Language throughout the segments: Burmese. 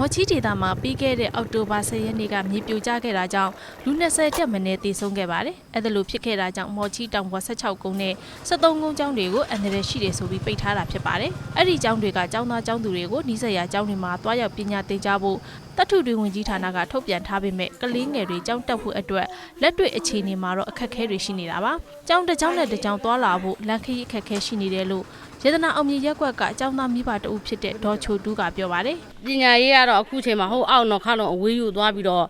မော်ချီဒေသမှာပြီးခဲ့တဲ့အောက်တိုဘာ10ရက်နေ့ကမြေပြိုကျခဲ့တာကြောင့်လူ20တက်မနည်းသေဆုံးခဲ့ပါတယ်။အဲ့ဒါလိုဖြစ်ခဲ့တာကြောင့်မော်ချီတောင်ပေါ်16ကုန်းနဲ့73ကုန်းကျောင်းတွေကိုအန္တရာယ်ရှိတယ်ဆိုပြီးပိတ်ထားတာဖြစ်ပါတယ်။အဲ့ဒီကျောင်းတွေကကျောင်းသားကျောင်းသူတွေကိုနှီးစက်ရကျောင်းတွေမှာတွားရောက်ပညာသင်ကြားဖို့ တတ်ထုတွေဝင်ကြီးဌာနကထုတ်ပြန်ထားပေမဲ့ကလေးငယ်တွေကျောင်းတက်ဖို့အတွက်လက်တွေ့အခြေအနေမှာတော့အခက်အခဲတွေရှိနေတာပါ။ကျောင်းတစ်ကျောင်းနဲ့တစ်ကျောင်းသွားလာဖို့လမ်းခရီးအခက်အခဲရှိနေတယ်လို့ရတနာအောင်မြေရက်ကွက်ကကျောင်းသားမိဘတအုပ်ဖြစ်တဲ့ဒေါ်ချိုတူးကပြောပါတယ်။ပညာရေးကတော့အခုချိန်မှာဟိုအောက်တော့ခါလုံးအဝေးယူသွားပြီးတော့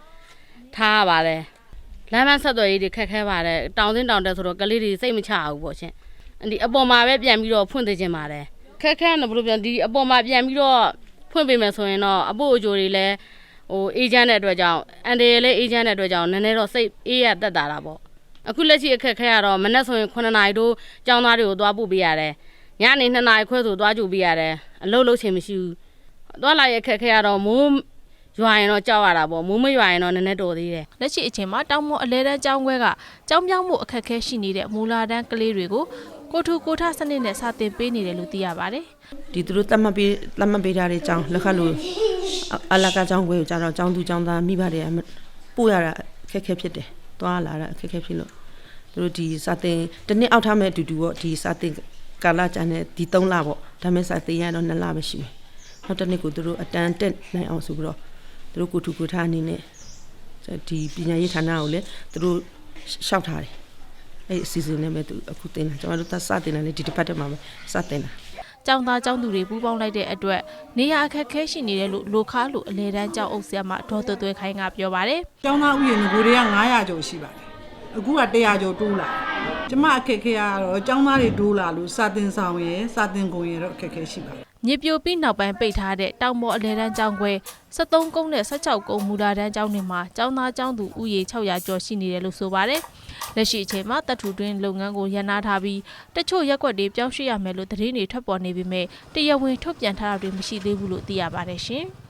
ထားရပါတယ်လမ်းမဆက်သွယ်ရေးတွေခက်ခဲပါတယ်တောင်စင်းတောင်တက်ဆိုတော့ကလေးတွေစိတ်မချဘူးပေါ့ရှင်ဒီအပေါ်မှာပဲပြန်ပြီးတော့ဖွင့်သိခြင်းပါတယ်ခက်ခဲတယ်ဘယ်လိုပြန်ဒီအပေါ်မှာပြန်ပြီးတော့ဖွင့်ပေးမယ်ဆိုရင်တော့အဖို့အကျိုးတွေလည်း ဟိုအေဂျင့်တဲ့အတွက်ကြောင့်အန်တယ်လည်းအေဂျင့်တဲ့အတွက်ကြောင့်နည်းနည်းတော့စိတ်အေးရတက်တာတာပေါ့အခုလက်ရှိအခက်ခဲကတော့မနေ့ဆိုရင်9နာရီတို့ចောင်းသားတွေကိုသွားပို့ပေးရတယ်ညနေ2နာရီခွဲဆိုသွားကြိုပေးရတယ်အလုပ်လုပ်ချင်မရှိဘူးသွားလာရခက်ခဲရတော့မိုးရွာရင်တော့ကြောက်ရတာပေါ့မိုးမရွာရင်တော့နည်းနည်းတော်သေးတယ်လက်ရှိအချိန်မှာတောင်မွန်အလဲတန်းကျောင်းခွဲကကျောင်းပြောင်းမှုအခက်အခဲရှိနေတဲ့မူလာတန်းကလေးတွေကို ကိုထူကိုထစနစ်နဲ့စာသင်ပေးနေတယ်လို့သိရပါတယ်ဒီသူတို့တတ်မှတ်ပေးတတ်မှတ်ပေးထားတဲ့အကြောင်းလက်ခတ်လို့အလကားကျောင်းခွဲကိုကြတော့ကျောင်းသူကျောင်းသားမိဘတွေကမပို့ရတာအခက်အခဲဖြစ်တယ်။သွားလာတာအခက်အခဲဖြစ်လို့သူတို့ဒီစာသင်တစ်နှစ်အောက်ထားမဲ့အတူတူပေါ့ဒီစာသင်ကာလကျန်တဲ့ဒီ3လပေါ့ဒါမဲ့စာသင်ရတော့2လပဲရှိမယ်။နောက်တစ်နှစ်ကိုသူတို့အတန်းတက်နိုင်အောင်ဆိုပြီးတော့သူတို့ကိုထူကိုထားအနေနဲ့ဒီပညာရေးဌာနကိုလည်းသူတို့ရှောက်ထားတယ်။ အဲ့ဒီအစီအစဉ်နဲ့ပဲသူအခုတင်တာကျွန်တော်တို့သစတင်တယ်လေဒီတစ်ပတ်တည်းမှာပဲစတင်တာ။ကျောင်းသားကျောင်းသူတွေပူးပေါင်းလိုက်တဲ့အတွက်နေရာအခက်အခဲရှိနေတယ်လို့လိုခါလိုအလဲတန်းကျောင်းအုပ်ဆရာမဒေါ်သွဲ့သွဲ့ခိုင်ကပြောပါတယ်ကျောင်းသားဥယျာဉ်ကိုတွေက900ကျော်ရှိပါတယ်အခုက100ကျော်တိုးလာတယ်ကျမအခက်ခဲရတော့ကျောင်းသားတွေတိုးလာလို့စာတင်ဆောင်ရယ်စာတင်ကုန်ရယ်တော့အခက်ခဲရှိပါတယ်။ မြေပြိုပြီးနောက်ပိုင်းပိတ်ထားတဲ့တောင်ပေါ်အလဲတန်းကျောင်းခွဲ73ကုန်းနဲ့16ကုန်းမူလာတန်းကျောင်းတွေမှာကျောင်းသားကျောင်းသူဥယေ600ကျော်ရှိနေတယ်လို့ဆိုပါတယ်။လက်ရှိအချိန်မှာတပ်ထူတွင်းလုပ်ငန်းကိုရန်နာထားပြီးတချို့ရက်ွက်တွေပြောင်းရွှေ့ရမယ်လို့သတင်းတွေထွက်ပေါ်နေပေမဲ့တရားဝင်ထုတ်ပြန်ထားတာတွေမရှိသေးဘူးလို့သိရပါတယ်ရှင်။